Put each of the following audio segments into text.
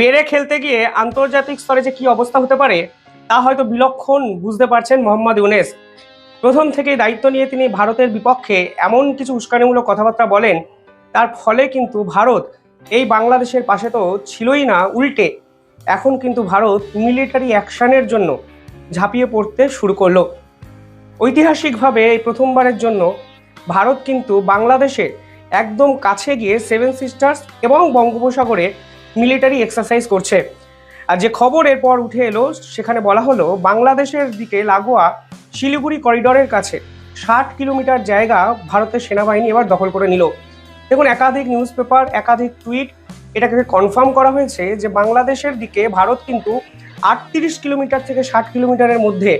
বেড়ে খেলতে গিয়ে আন্তর্জাতিক স্তরে যে কি অবস্থা হতে পারে, তা হয়তো বিলক্ষণ বুঝতে পারছেন মোহাম্মদ ইউনেস। প্রথম থেকেই দায়িত্ব নিয়ে তিনি ভারতের বিপক্ষে এমন কিছু উস্কানিমূলক কথাবার্তা বলেন, তার ফলে কিন্তু ভারত এই বাংলাদেশের পাশে তো ছিলই না, উল্টে। এখন কিন্তু ভারত মিলিটারি অ্যাকশনের জন্য ঝাঁপিয়ে পড়তে শুরু করল। ঐতিহাসিকভাবে এই প্রথমবারের জন্য ভারত কিন্তু বাংলাদেশে একদম কাছে গিয়ে সেভেন সিস্টার্স এবং বঙ্গোপসাগরে মিলিটারি এক্সারসাইজ করছে। আর যে খবর এরপর উঠে এলো, সেখানে বলা হলো, বাংলাদেশের দিকে লাগোয়া শিলিগুড়ি করিডোরের কাছে ষাট কিলোমিটার জায়গা ভারতের সেনাবাহিনী এবার দখল করে নিল। দেখুন, একাধিক নিউজ পেপার একাধিক টুইট এটাকে কনফার্ম করা হয়েছে যে বাংলাদেশের দিকে ভারত কিন্তু আটত্রিশ কিলোমিটার থেকে ষাট কিলোমিটারের মধ্যে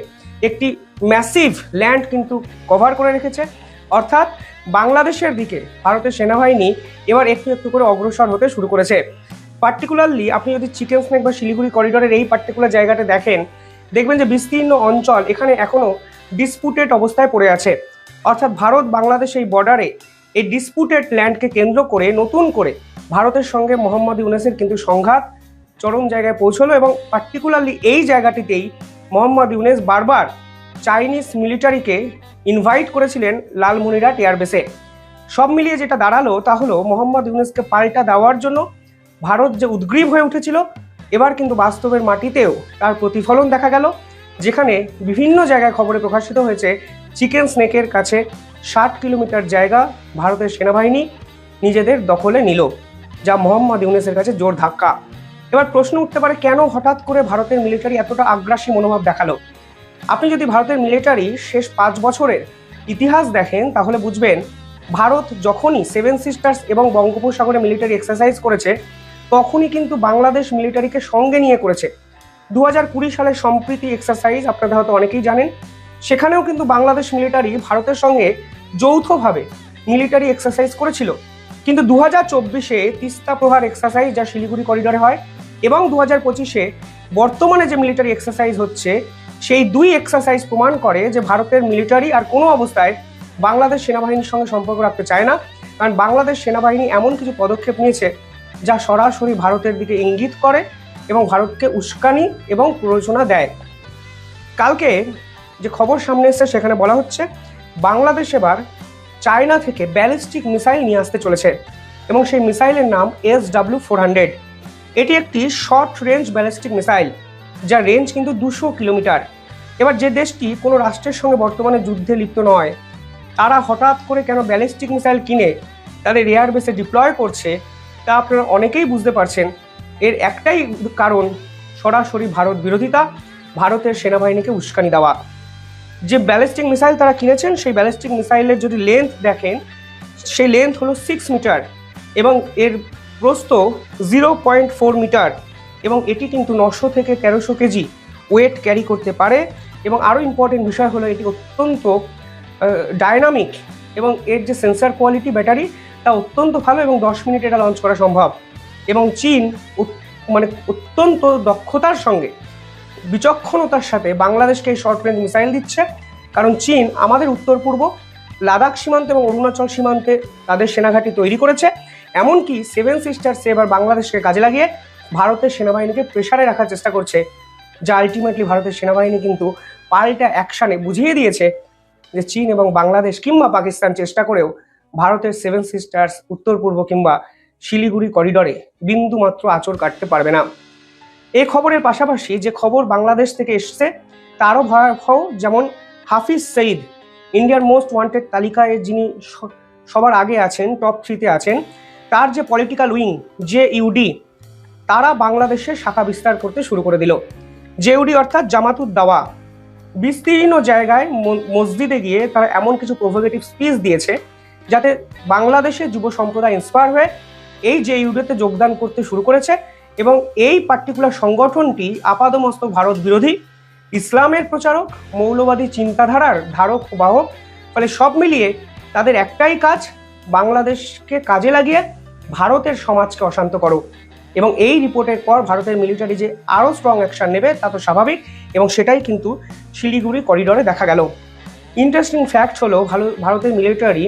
একটি ম্যাসিভ ল্যান্ড কিন্তু কভার করে রেখেছে। অর্থাৎ বাংলাদেশের দিকে ভারতের সেনাবাহিনী এবার একটু একটু করে অগ্রসর হতে শুরু করেছে। পার্টিকুলারলি আপনি যদি চিকেন স্নেক বা শিলিগুড়ি করিডোরের এই পার্টিকুলার জায়গাটা দেখেন, দেখবেন যে বিস্তীর্ণ অঞ্চল এখানে এখনও ডিসপুটেড অবস্থায় পড়ে আছে। অর্থাৎ ভারত, বাংলাদেশ এই বর্ডারে এই ডিসপুটেড ল্যান্ডকে কেন্দ্র করে, নতুন করে ভারতের সঙ্গে মোহাম্মদ ইউনেসের কিন্তু সংঘাত চরম জায়গায় পৌঁছলো এবং পার্টিকুলারলি এই জায়গাটিতেই মোহাম্মদ ইউনেস বারবার চাইনিজ মিলিটারিকে ইনভাইট করেছিলেন লালমনিরহাট এয়ারবেসে সব মিলিয়ে যেটা দাঁড়াল তা হলো মোহাম্মদ ইউনেসকে পাল্টা দেওয়ার জন্য ভারত যে উদ্গ্রীব হয়ে উঠেছিল, এবার কিন্তু বাস্তবের মাটিতেও তার প্রতিফলন দেখা গেল, যেখানে বিভিন্ন জায়গায় খবরে প্রকাশিত হয়েছে, চিকেন স্নেকের কাছে ষাট কিলোমিটার জায়গা ভারতের সেনাবাহিনী নিজেদের দখলে নিল, যা মোহাম্মদ ইউনেসের কাছে জোর ধাক্কা। এবার প্রশ্ন উঠতে পারে, কেন হঠাৎ করে ভারতের মিলিটারি এতটা আগ্রাসী মনোভাব দেখাল? আপনি যদি ভারতের মিলিটারি শেষ পাঁচ বছরের ইতিহাস দেখেন, তাহলে বুঝবেন, ভারত যখনই সেভেন সিস্টার্স এবং বঙ্গোপসাগরে মিলিটারি এক্সারসাইজ করেছে তখনই কিন্তু বাংলাদেশ মিলিটারিকে সঙ্গে নিয়ে করেছে। দু হাজার কুড়ি সালের সম্প্রীতি এক্সারসাইজ আপনারা হয়তো অনেকেই জানেন, সেখানেও কিন্তু বাংলাদেশ মিলিটারি ভারতের সঙ্গে যৌথভাবে মিলিটারি এক্সারসাইজ করেছিল। কিন্তু দু হাজার চব্বিশে তিস্তা প্রহার এক্সারসাইজ যা শিলিগুড়ি করিডোরে হয় এবং দু হাজার পঁচিশে বর্তমানে যে মিলিটারি এক্সারসাইজ হচ্ছে, সেই দুই এক্সারসাইজ প্রমাণ করে যে ভারতের মিলিটারি আর কোনো অবস্থায় বাংলাদেশ সেনাবাহিনীর সঙ্গে সম্পর্ক রাখতে চায় না। কারণ বাংলাদেশ সেনাবাহিনী এমন কিছু পদক্ষেপ নিয়েছে যা সরাসরি ভারতের দিকে ইঙ্গিত করে এবং ভারতকে উস্কানি এবং প্ররোচনা দেয়। কালকে যে খবর সামনে এসেছে সেখানে বলা হচ্ছে, বাংলাদেশ এবার চায়না থেকে ব্যালিস্টিক মিসাইল নিয়ে আসতে চলেছে এবং সেই মিসাইলের নাম এস ডাব্লিউ ফোর হান্ড্রেড। এটি একটি শর্ট রেঞ্জ ব্যালিস্টিক মিসাইল, যার রেঞ্জ কিন্তু দুশো কিলোমিটার। এবার যে দেশটি কোনো রাষ্ট্রের সঙ্গে বর্তমানে যুদ্ধে লিপ্ত নয়, তারা হঠাৎ করে কেন ব্যালিস্টিক মিসাইল কিনে তাদের এয়ার বেসে ডিপ্লয় করছে তা আপনারা অনেকেই বুঝতে পারছেন। এর একটাই কারণ সরাসরি ভারত বিরোধিতা, ভারতের সেনাবাহিনীকে উস্কানি দেওয়া। যে ব্যালিস্টিক মিসাইল তারা কিনেছেন, সেই ব্যালিস্টিক মিসাইলের যদি লেন্থ দেখেন, সেই লেন্থ হলো সিক্স মিটার এবং এর প্রস্থ জিরো পয়েন্ট ফোর মিটার এবং এটি কিন্তু নশো থেকে তেরোশো কেজি ওয়েট ক্যারি করতে পারে এবং আরও ইম্পর্টেন্ট বিষয় হলো এটি অত্যন্ত ডায়নামিক এবং এর যে সেন্সার কোয়ালিটি ব্যাটারি তা অত্যন্ত ভালো এবং দশ মিনিট এটা লঞ্চ করা সম্ভব। এবং চীন মানে অত্যন্ত দক্ষতার সঙ্গে, বিচক্ষণতার সাথে বাংলাদেশকে এই শর্ট রেঞ্জ মিসাইল দিচ্ছে। কারণ চীন আমাদের উত্তর পূর্ব, লাদাখ সীমান্ত এবং অরুণাচল সীমান্তে তাদের সেনাঘাঁটি তৈরি করেছে। এমনকি সেভেন সিস্টার্সে এবার বাংলাদেশকে কাজে লাগিয়ে ভারতের সেনাবাহিনীকে প্রেসারে রাখার চেষ্টা করছে। যা আলটিমেটলি ভারতের সেনাবাহিনী কিন্তু পাল্টা অ্যাকশানে বুঝিয়ে দিয়েছে যে চীন এবং বাংলাদেশ কিংবা পাকিস্তান চেষ্টা করেও ভারতের সেভেন সিস্টার্স উত্তর পূর্ব কিংবা শিলিগুড়ি করিডরে বিন্দু মাত্র আচর কাটতে পারবে না। এই খবরের পাশাপাশি যে খবর বাংলাদেশ থেকে এসছে, তারও ভয়াবহ যেমন হাফিজ সঈদ, ইন্ডিয়ার মোস্ট ওয়ান্টেড তালিকায় যিনি সবার আগে আছেন টপ থ্রিতে আছেন, তার যে পলিটিক্যাল উইং যে ইউডি তারা বাংলাদেশে শাখা বিস্তার করতে শুরু করে দিল। জেউডি অর্থাৎ জামাতুদ দাওয়া বিস্তীর্ণ জায়গায় মসজিদে গিয়ে তারা এমন কিছু প্রভোগেটিভ স্পিচ দিয়েছে যাতে বাংলাদেশের যুব সম্প্রদায় ইন্সপায়ার হয়ে এই যে ইউডিতে যোগদান করতে শুরু করেছে এবং এই পার্টিকুলার সংগঠনটি আপাদমস্ত ভারত বিরোধী, ইসলামের প্রচারক, মৌলবাদী চিন্তাধারার ধারক বাহক ফলে সব মিলিয়ে তাদের একটাই কাজ, বাংলাদেশকে কাজে লাগিয়ে ভারতের সমাজকে অশান্ত করো এবং এই রিপোর্টের পর ভারতের মিলিটারি যে আরও স্ট্রং অ্যাকশন নেবে, তা তো স্বাভাবিক এবং সেটাই কিন্তু শিলিগুড়ি করিডোরে দেখা গেল। ইন্টারেস্টিং ফ্যাক্ট হলো, ভালো ভারতের মিলিটারি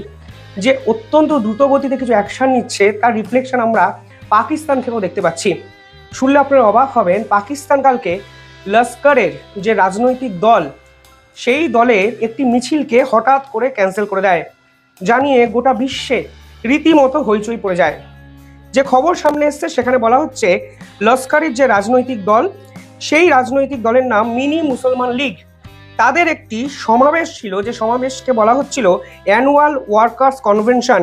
যে অত্যন্ত দ্রুতগতিতে কিছু অ্যাকশন নিচ্ছে, তার রিফ্লেকশন আমরা পাকিস্তান থেকেও দেখতে পাচ্ছি। শুনলে আপনারা অবাক হবেন, পাকিস্তান কালকে লস্করের যে রাজনৈতিক দল, সেই দলের একটি মিছিলকে হঠাৎ করে ক্যান্সেল করে দেয়, জানিয়ে গোটা বিশ্বে রীতিমতো হইচই পড়ে যায়। যে খবর সামনে এসছে, সেখানে বলা হচ্ছে, লস্করের যে রাজনৈতিক দল, সেই রাজনৈতিক দলের নাম মিনি মুসলমান লীগ। তাদের একটি সমাবেশ ছিল, যে সমাবেশকে বলা হচ্ছিল অ্যানুয়াল ওয়ার্কার্স কনভেনশন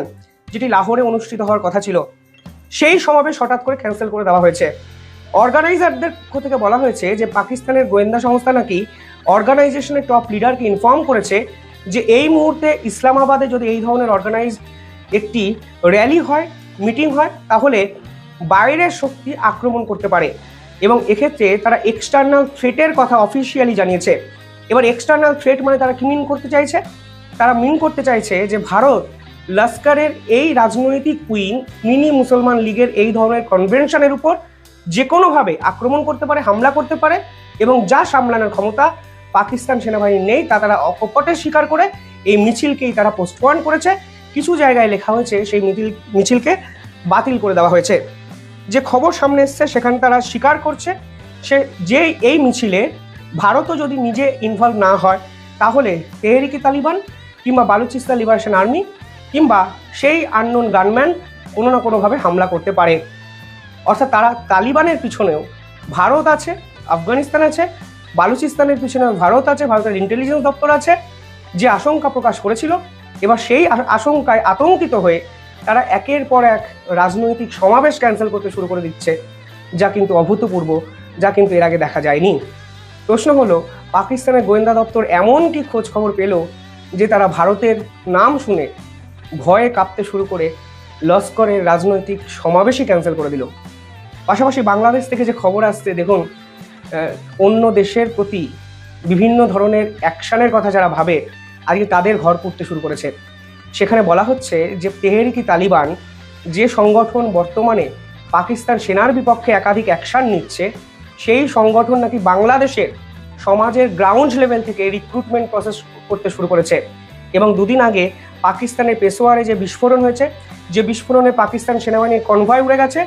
যেটি লাহোরে অনুষ্ঠিত হওয়ার কথা ছিল। সেই সমাবেশ হঠাৎ করে ক্যান্সেল করে দেওয়া হয়েছে। অর্গানাইজারদের পক্ষ থেকে বলা হয়েছে যে পাকিস্তানের গোয়েন্দা সংস্থা নাকি অর্গানাইজেশনের টপ লিডারকে ইনফর্ম করেছে যে এই মুহূর্তে ইসলামাবাদে যদি এই ধরনের অর্গানাইজ একটি র্যালি হয় মিটিং হয়, তাহলে বাইরের শক্তি আক্রমণ করতে পারে। এবং এক্ষেত্রে তারা এক্সটার্নাল থ্রেটের কথা অফিসিয়ালি জানিয়েছে। এবার এক্সটার্নাল থ্রেট মানে তারা কি মিন করতে চাইছে? তারা মিন করতে চাইছে যে ভারত লস্করের এই রাজনৈতিক কুইন মিনি মুসলমান লীগের এই ধরনের কনভেনশনের উপর যে কোনোভাবে আক্রমণ করতে পারে, হামলা করতে পারে এবং যা সামলানোর ক্ষমতা পাকিস্তান সেনাবাহিনী নেই, তা তারা অকপটে স্বীকার করে এই মিছিলকেই তারা পোস্টপন করেছে। কিছু জায়গায় লেখা হয়েছে সেই মিছিল মিছিলকে বাতিল করে দেওয়া হয়েছে। যে খবর সামনে এসছে, সেখানে তারা স্বীকার করছে। সে, যে এই মিছিলে ভারতও যদি নিজে ইনভলভ না হয়, তাহলে তেহরিকি তালিবান কিংবা বালুচিস্তান লিবারেশন আর্মি কিংবা সেই আননোন গানম্যান কোনো না কোনোভাবে হামলা করতে পারে। অর্থাৎ তারা তালিবানের পিছনেও ভারত আছে, আফগানিস্তান আছে, বালুচিস্তানের পিছনে ভারত আছে, ভারতের ইন্টেলিজেন্স দপ্তর আছে, যে আশঙ্কা প্রকাশ করেছিল। এবার সেই আশঙ্কায় আতঙ্কিত হয়ে তারা একের পর এক রাজনৈতিক সমাবেশ ক্যান্সেল করতে শুরু করে দিচ্ছে, যা কিন্তু অভূতপূর্ব, যা কিন্তু এর আগে দেখা যায়নি। প্রশ্ন হলো, পাকিস্তানের গোয়েন্দা দপ্তর এমন কি খোঁজ খবর পেল যে তারা ভারতের নাম শুনে ভয়ে কাঁপতে শুরু করে লস্করের রাজনৈতিক সমাবেশই ক্যান্সেল করে দিল? পাশাপাশি বাংলাদেশ থেকে যে খবর আসছে, দেখুন অন্য দেশের প্রতি বিভিন্ন ধরনের অ্যাকশনের কথা যারা ভাবে, আজকে তাদের ঘর পুড়তে শুরু করেছে। সেখানে বলা হচ্ছে যে তেহরিকি তালিবান যে সংগঠন বর্তমানে পাকিস্তান সেনার বিপক্ষে একাধিক অ্যাকশান নিচ্ছে সেই সংগঠন নাকি বাংলাদেশের সমাজের গ্রাউন্ড লেভেল থেকে রিক্রুটমেন্ট প্রসেস করতে শুরু করেছে। এবং দুদিন আগে পাকিস্তানের পেশোয়ারে যে বিস্ফোরণ হয়েছে, যে বিস্ফোরণে পাকিস্তান সেনাবাহিনীর কনভয় উড়ে গেছে,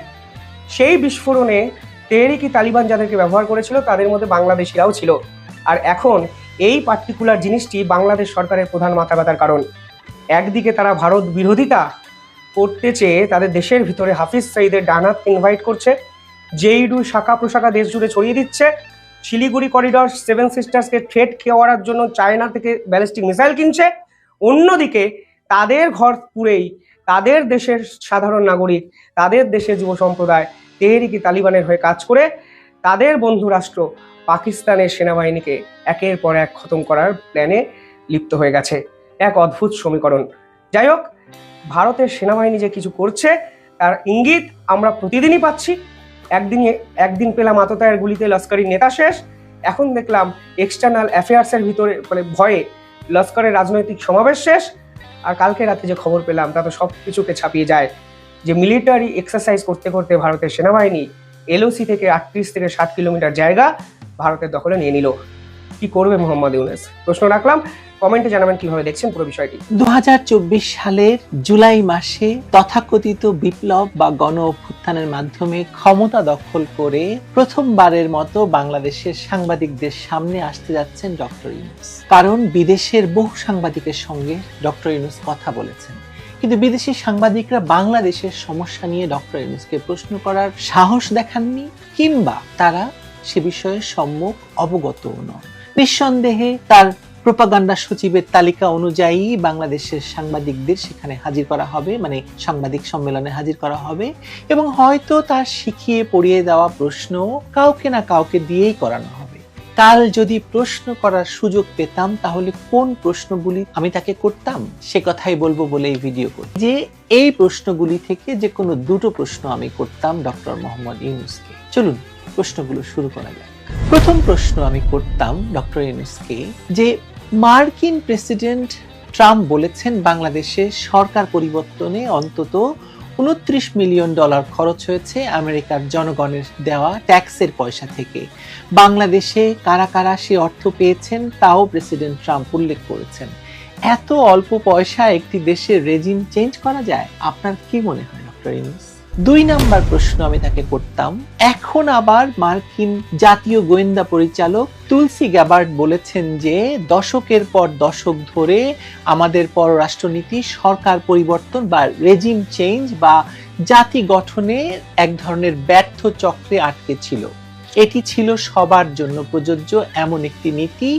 সেই বিস্ফোরণে তেহরিকি তালিবান যাদেরকে ব্যবহার করেছিল, তাদের মধ্যে বাংলাদেশিরাও ছিল। আর এখন এই পার্টিকুলার জিনিসটি বাংলাদেশ সরকারের প্রধান মাথা ব্যথার কারণ। একদিকে তারা ভারত বিরোধিতা করতে চেয়ে তাদের দেশের ভিতরে হাফিজ সাইদের ডানাত ইনভাইট করছে জেইডু শাখা প্রশাখা দেশ জুড়ে ছড়িয়ে দিচ্ছে। শিলিগুড়ি করিডর সেভেন সিস্টার্সকে থ্রেট খেওয়ার জন্য চায়না থেকে ব্যালিস্টিক মিসাইল কিনছে। অন্যদিকে তাদের ঘর পুড়েই তাদের দেশের সাধারণ নাগরিক, তাদের দেশের যুব সম্প্রদায় তেহরিকি তালিবানের হয়ে কাজ করে তাদের বন্ধু রাষ্ট্র পাকিস্তানের সেনাবাহিনীকে একের পর এক খতম করার প্ল্যানে লিপ্ত হয়ে গেছে। এক অদ্ভুত সমীকরণ। যাই হোক, ভারতের সেনাবাহিনী যে কিছু করছে, তার ইঙ্গিত আমরা প্রতিদিনই পাচ্ছি। একদিন একদিন পেলাম আততায়ের গুলিতে লস্করি নেতা শেষ। এখন দেখলাম এক্সটার্নাল অ্যাফেয়ার্সের ভিতরে মানে ভয়ে লস্করের রাজনৈতিক সমাবেশ শেষ। আর কালকে রাতে যে খবর পেলাম, তা তো সব কিছুকে ছাপিয়ে যায়। যে মিলিটারি এক্সারসাইজ করতে করতে ভারতের সেনাবাহিনী এলওসি থেকে আটত্রিশ থেকে ষাট কিলোমিটার জায়গা ভারতের দখলে নিয়ে নিল। কি করবে মোহাম্মদ ইউনেস? প্রশ্ন রাখলাম। কমেন্টে জানাবেন কীভাবে দেখছেন পুরো বিষয়টি। দু সালের জুলাই মাসে তথাকথিত বিপ্লব বা গণ অভ্যুত্থানের মাধ্যমে ক্ষমতা দখল করে প্রথমবারের মতো বাংলাদেশের সাংবাদিকদের সামনে আসতে যাচ্ছেন ডক্টর ইউনুস। কারণ বিদেশের বহু সাংবাদিকের সঙ্গে ডক্টর ইউনুস কথা বলেছেন। কিন্তু বিদেশি সাংবাদিকরা বাংলাদেশের সমস্যা নিয়ে ডক্টর ইউনুসকে প্রশ্ন করার সাহস দেখাননি কিংবা তারা সে বিষয়ে সম্মুখ অবগতও নন। নিঃসন্দেহে তার প্রোপাগান্ডা সচিবের তালিকা অনুযায়ী বাংলাদেশের সাংবাদিকদের সেখানে হাজির করা হবে মানে সাংবাদিক সম্মেলনে হাজির করা হবে এবং হয়তো তার শিখিয়ে পড়িয়ে দেওয়া প্রশ্ন কাউকে না কাউকে দিয়েই করানো হবে। কাল যদি প্রশ্ন করার সুযোগ পেতাম, তাহলে কোন প্রশ্নগুলি আমি তাকে করতাম? সে কথাই বলব বলে এই ভিডিও করি। যে এই প্রশ্নগুলি থেকে যে কোনো দুটো প্রশ্ন আমি করতাম ডক্টর মোহাম্মদ ইউনুসকে। চলুন প্রশ্নগুলো শুরু করা যাক। প্রথম প্রশ্ন আমি করতাম ডক্টর ইউনুসকে যে মার্কিন প্রেসিডেন্ট ট্রাম্প বলেছেন বাংলাদেশে সরকার পরিবর্তনে অন্তত উনত্রিশ মিলিয়ন ডলার খরচ হয়েছে আমেরিকার জনগণের দেওয়া ট্যাক্সের পয়সা থেকে। বাংলাদেশে কারা কারা সে অর্থ পেয়েছেন তাও প্রেসিডেন্ট ট্রাম্প উল্লেখ করেছেন। এত অল্প পয়সা একটি দেশের রেজিম চেঞ্জ করা যায়? আপনার কি মনে হয়, ডক্টর ইউনুস দুই নাম্বার প্রশ্ন আমি তাকে করতাম, এখন আবার মার্কিন জাতীয় গোয়েন্দা পরিচালক তুলসি গ্যাবার্ড বলেছেন যে দশকের পর দশক ধরে আমাদের পররাষ্ট্রনীতি, সরকার পরিবর্তন বা রেজিম চেঞ্জ বা জাতি গঠনে এক ধরনের ব্যর্থ চক্রে আটকে ছিল। এটি ছিল সবার জন্য প্রযোজ্য এমন একটি নীতি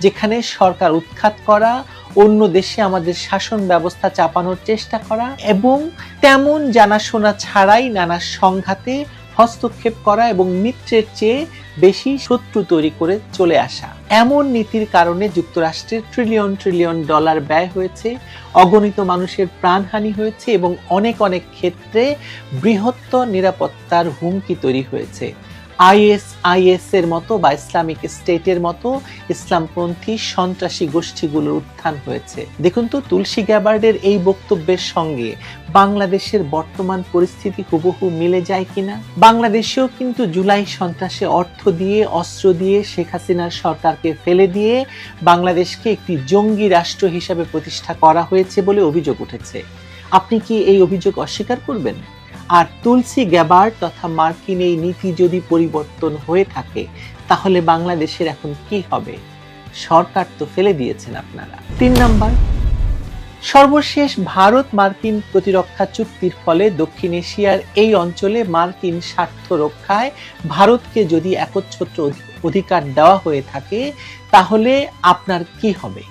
যেখানে সরকার উৎখাত করা অন্য দেশে আমাদের শাসন ব্যবস্থা চাপানোর চেষ্টা করা এবং তেমন জানাশোনা ছাড়াই নানা সংঘাতে হস্তক্ষেপ করা এবং মিত্রের চেয়ে বেশি শত্রু তৈরি করে চলে আসা। এমন নীতির কারণে যুক্তরাষ্ট্রের ট্রিলিয়ন ট্রিলিয়ন ডলার ব্যয় হয়েছে, অগণিত মানুষের প্রাণহানি হয়েছে এবং অনেক অনেক ক্ষেত্রে বৃহত্তর নিরাপত্তার হুমকি তৈরি হয়েছে। আইএস আইএস এর মতো বা ইসলামিক স্টেটের মতো ইসলামপন্থী সন্ত্রাসী গোষ্ঠীগুলোর উত্থান হয়েছে। দেখুন তো, তুলসী গ্যাবার্ডের এই বক্তব্যের সঙ্গে বাংলাদেশের বর্তমান পরিস্থিতি হুবহু মিলে যায় কিনা? বাংলাদেশেও কিন্তু জুলাই সন্ত্রাসে অর্থ দিয়ে, অস্ত্র দিয়ে শেখ হাসিনার সরকারকে ফেলে দিয়ে বাংলাদেশকে একটি জঙ্গি রাষ্ট্র হিসাবে প্রতিষ্ঠা করা হয়েছে বলে অভিযোগ উঠেছে। আপনি কি এই অভিযোগ অস্বীকার করবেন? আর তুলসী গ্যাবার্ড তথা মার্কিন এই নীতি যদি পরিবর্তন হয়ে থাকে, তাহলে বাংলাদেশের এখন কি হবে? সরকার তো ফেলে দিয়েছেন আপনারা। তিন নাম্বার, সর্বশেষ ভারত মার্কিন প্রতিরক্ষা চুক্তির ফলে দক্ষিণ এশিয়ার এই অঞ্চলে মার্কিন স্বার্থ রক্ষায় ভারতকে যদি একচ্ছত্র অধিকার দেওয়া হয়ে থাকে, তাহলে আপনার কি হবে?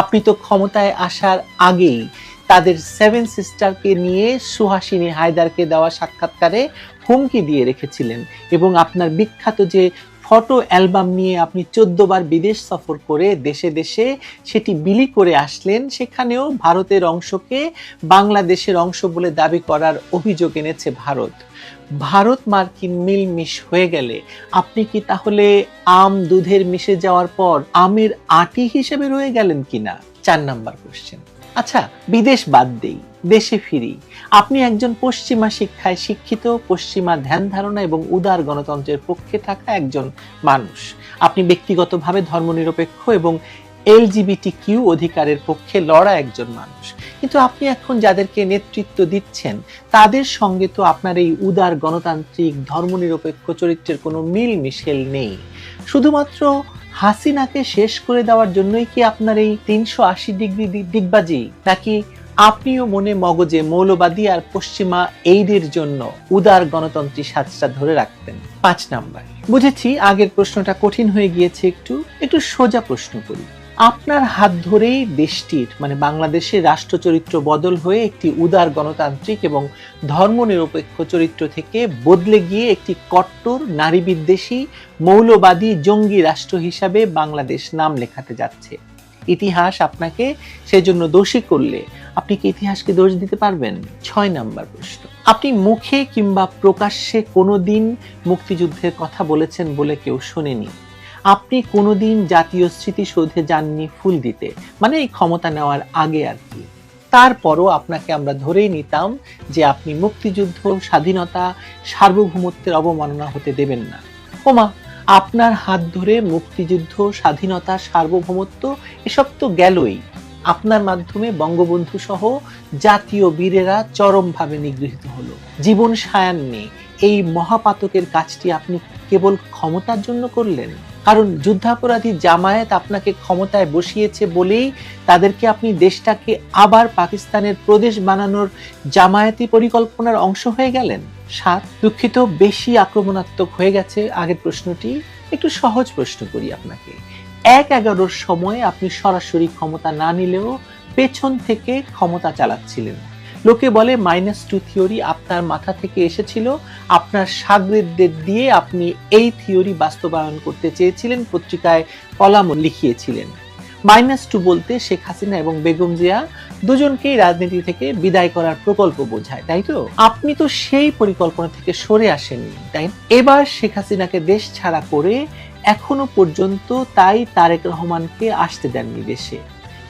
আপনি তো ক্ষমতায় আসার আগেই তাদের সেভেন সিস্টারকে নিয়ে সুহাসিনী হায়দারকে দেওয়া সাক্ষাৎকারে হুমকি দিয়ে রেখেছিলেন এবং আপনার বিখ্যাত যে ফটো অ্যালবাম নিয়ে আপনি চোদ্দ বার বিদেশ সফর করে দেশে দেশে সেটি বিলি করে আসলেন, সেখানেও ভারতের অংশকে বাংলাদেশের অংশ বলে দাবি করার অভিযোগ এনেছে ভারত। ভারত মার্কিন মিলমিশ হয়ে গেলে আপনি কি তাহলে আম দুধের মিশে যাওয়ার পর আমের আটি হিসেবে রয়ে গেলেন কিনা? চার নাম্বার কোশ্চেন আচ্ছা বিদেশ বাদ দেই, দেশে ফিরি। আপনি একজন পশ্চিমা শিক্ষায় শিক্ষিত, পশ্চিমা ধ্যান ধারণা এবং উদার গণতন্ত্রের পক্ষে থাকা একজন মানুষ। আপনি ব্যক্তিগতভাবে ধর্মনিরপেক্ষ এবং এলজিবিটি কিউ অধিকারের পক্ষে লড়া একজন মানুষ। কিন্তু আপনি এখন যাদেরকে নেতৃত্ব দিচ্ছেন, তাদের সঙ্গে তো আপনার এই উদার গণতান্ত্রিক, ধর্মনিরপেক্ষ চরিত্রের কোনো মিল মিশেল নেই। শুধুমাত্র হাসিনাকে শেষ করে দেওয়ার জন্যই কি আপনার এই তিনশো আশি ডিগ্রি দিগবাজি নাকি আপনিও মনে মগজে মৌলবাদী আর পশ্চিমা এইডের জন্য উদার গণতন্ত্রী সাজটা ধরে রাখতেন? পাঁচ নাম্বার। বুঝেছি আগের প্রশ্নটা কঠিন হয়ে গিয়েছে একটু। একটু সোজা প্রশ্ন করি। আপনার হাত ধরেই দেশটির মানে বাংলাদেশের রাষ্ট্রচরিত্র বদল হয়ে একটি উদার গণতান্ত্রিক এবং ধর্মনিরপেক্ষ চরিত্র থেকে বদলে গিয়ে একটি কট্টর নারী বিদ্বেষী মৌলবাদী, জঙ্গি রাষ্ট্র হিসাবে বাংলাদেশ নাম লেখাতে যাচ্ছে। ইতিহাস আপনাকে সেজন্য দোষী করলে আপনি কি ইতিহাসকে দোষ দিতে পারবেন? ছয় নাম্বার প্রশ্ন। আপনি মুখে কিংবা প্রকাশ্যে কোনোদিন মুক্তিযুদ্ধের কথা বলেছেন বলে কেউ শোনেনি। আপনি কোনোদিন জাতীয় স্মৃতিসৌধে যাননি ফুল দিতে। মানে এই ক্ষমতা নেওয়ার আগে আর কি। তারপরও আপনাকে আমরা ধরেই নিতাম যে আপনি মুক্তিযুদ্ধ, স্বাধীনতা, সার্বভৌমত্বের অবমাননা হতে দেবেন না। ওমা, আপনার হাত ধরে মুক্তিযুদ্ধ, স্বাধীনতা, সার্বভৌমত্ব এসব তো গেলই। আপনার মাধ্যমে বঙ্গবন্ধু সহ জাতীয় বীরেরা চরমভাবে নিগৃহীত হলো। জীবন সায়ান্নে এই মহাপাতকের কাজটি আপনি কেবল ক্ষমতার জন্য করলেন? কারণ যুদ্ধাপরাধী জামায়াত আপনাকে ক্ষমতায় বসিয়েছে বলেই তাদেরকে আপনি দেশটাকে আবার পাকিস্তানের প্রদেশ বানানোর জামায়াতি পরিকল্পনার অংশ হয়ে গেলেন। সাত, দুঃখিত, বেশি আক্রমণাত্মক হয়ে গেছে। আগের প্রশ্নটি, একটু সহজ প্রশ্ন করি আপনাকে। এক এগারোর সময় আপনি সরাসরি ক্ষমতা না নিলেও পেছন থেকে ক্ষমতা চালাচ্ছিলেন। লোকে বলে মাইনাস টু থিওরি আপনার মাথা থেকে এসেছিল। আপনার সাগরেদদের দিয়ে আপনি এই থিওরি বাস্তবায়ন করতে চেয়েছিলেন, পত্রিকায় কলামও লিখিয়েছিলেন। মাইনাস টু বলতে শেখ হাসিনা এবং বেগম জিয়া দুজনকেই রাজনীতি থেকে বিদায় করার প্রকল্প বোঝায়, তাই তো? আপনি তো সেই পরিকল্পনা থেকে সরে আসেননি, তাই এবার শেখ হাসিনাকে দেশ ছাড়া করে এখনও পর্যন্ত তাই তারেক রহমানকে আসতে দেননি দেশে।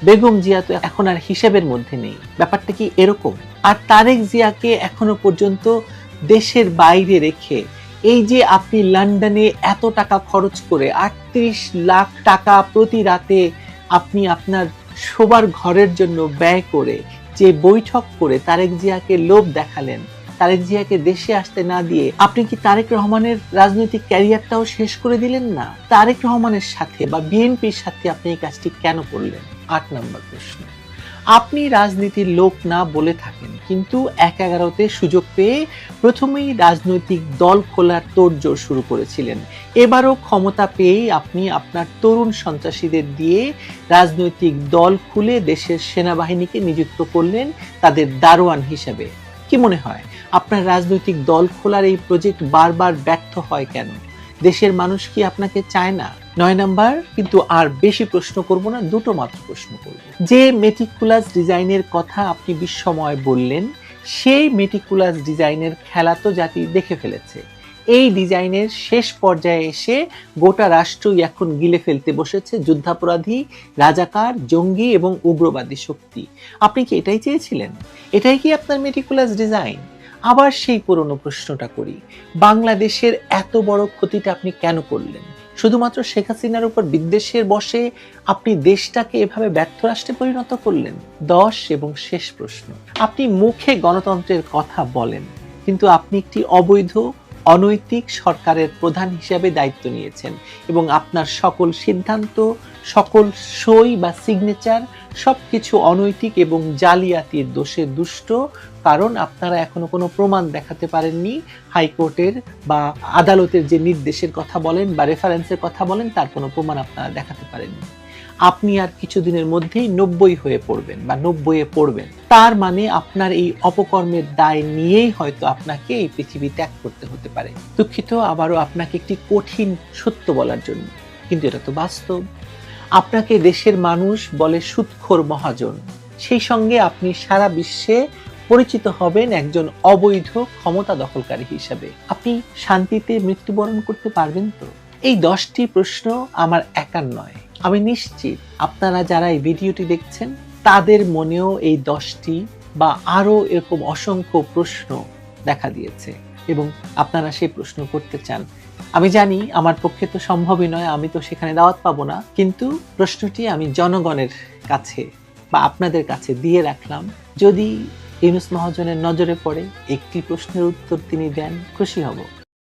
বেগম জিয়া তো এখন আর হিসেবের মধ্যে নেই। ব্যাপারটা কি এরকম? আর তারেক জিয়াকে এখনও পর্যন্ত দেশের বাইরে রেখে এই যে আপনি লন্ডনে এত টাকা খরচ করে আটত্রিশ লাখ টাকা প্রতি রাতে আপনি আপনার শোবার ঘরের জন্য ব্যয় করে যে বৈঠক করে তারেক জিয়াকে লোভ দেখালেন, তারেক জিয়াকে দেশে আসতে না দিয়ে আপনি কি তারেক রহমানের রাজনৈতিক ক্যারিয়ারটাও শেষ করে দিলেন না? তারেক রহমানের সাথে বা বিএনপির সাথে আপনি এই কাজটি কেন করলেন? আট নম্বর প্রশ্ন। আপনি রাজনীতির লোক না বলে থাকেন, কিন্তু এক এগারোতে সুযোগ পেয়ে প্রথমেই রাজনৈতিক দল খোলার তোড়জোড় শুরু করেছিলেন। এবারও ক্ষমতা পেয়েই আপনি আপনার তরুণ সন্ত্রাসীদের দিয়ে রাজনৈতিক দল খুলে দেশের সেনাবাহিনীকে নিযুক্ত করলেন তাদের দারোয়ান হিসেবে। কি মনে হয়, আপনার রাজনৈতিক দল খোলার এই প্রজেক্ট বারবার ব্যর্থ হয় কেন? দেশের মানুষ কি আপনাকে চায় না? নয় নাম্বার, কিন্তু আর বেশি প্রশ্ন করব না, দুটো মাত্র প্রশ্ন করব। যে মেটিকুলাস ডিজাইনের কথা আপনি বিস্ময় বললেন, সেই মেটিকুলাস ডিজাইনের খেলা তো জাতি দেখে ফেলেছে। এই ডিজাইনের শেষ পর্যায়ে এসে গোটা রাষ্ট্রই এখন গিলে ফেলতে বসেছে যুদ্ধাপরাধী, রাজাকার, জঙ্গি এবং উগ্রবাদী শক্তি। আপনি কি এটাই চেয়েছিলেন? এটাই কি আপনার মেটিকুলাস ডিজাইন আবার সেই পুরনো প্রশ্নটা করি। বাংলাদেশের এত বড় ক্ষতিটা আপনি কেন করলেন? শুধুমাত্র শেখ হাসিনার উপর বিদ্বেষের বসে আপনি দেশটাকে এভাবে ব্যর্থ রাষ্ট্রে পরিণত করলেন? দশ এবং শেষ প্রশ্ন। আপনি মুখে গণতন্ত্রের কথা বলেন, কিন্তু আপনি একটি অবৈধ, অনৈতিক সরকারের প্রধান হিসাবে দায়িত্ব নিয়েছেন এবং আপনার সকল সিদ্ধান্ত, সকল সই বা সিগনেচার সবকিছু অনৈতিক এবং জালিয়াতির দোষে দুষ্ট, কারণ আপনারা এখনও কোনো প্রমাণ দেখাতে পারেননি। হাইকোর্টের বা আদালতের যে নির্দেশের কথা বলেন বা রেফারেন্সের কথা বলেন, তার কোনো প্রমাণ আপনারা দেখাতে পারেননি। আপনি আর কিছুদিনের মধ্যেই নব্বই হয়ে পড়বেন বা নব্বইয়ে পড়বেন। তার মানে আপনার এই অপকর্মের দায় নিয়েই হয়তো আপনাকে এই পৃথিবী ত্যাগ করতে হতে পারে। দুঃখিত, আবারও আপনাকে একটি কঠিন সত্য বলার জন্য। কিন্তু এটা তো বাস্তব। আপনাকে দেশের মানুষ বলে সুৎখোর মহাজন। সেই সঙ্গে আপনি সারা বিশ্বে পরিচিত হবেন একজন অবৈধ ক্ষমতা দখলকারী হিসাবে। আপনি শান্তিতে মৃত্যুবরণ করতে পারবেন তো? এই দশটি প্রশ্ন আমার একার নয়। আমি নিশ্চিত আপনারা যারা এই ভিডিওটি দেখছেন, তাদের মনেও এই দশটি বা আরও এরকম অসংখ্য প্রশ্ন দেখা দিয়েছে এবং আপনারা সেই প্রশ্ন করতে চান। আমি জানি আমার পক্ষে তো সম্ভবই নয়, আমি তো সেখানে দাওয়াত পাবো না। কিন্তু প্রশ্নটি আমি জনগণের কাছে বা আপনাদের কাছে দিয়ে রাখলাম। যদি ইউনুস মহাজনের নজরে পড়ে, একটি প্রশ্নের উত্তর তিনি দেন, খুশি হব।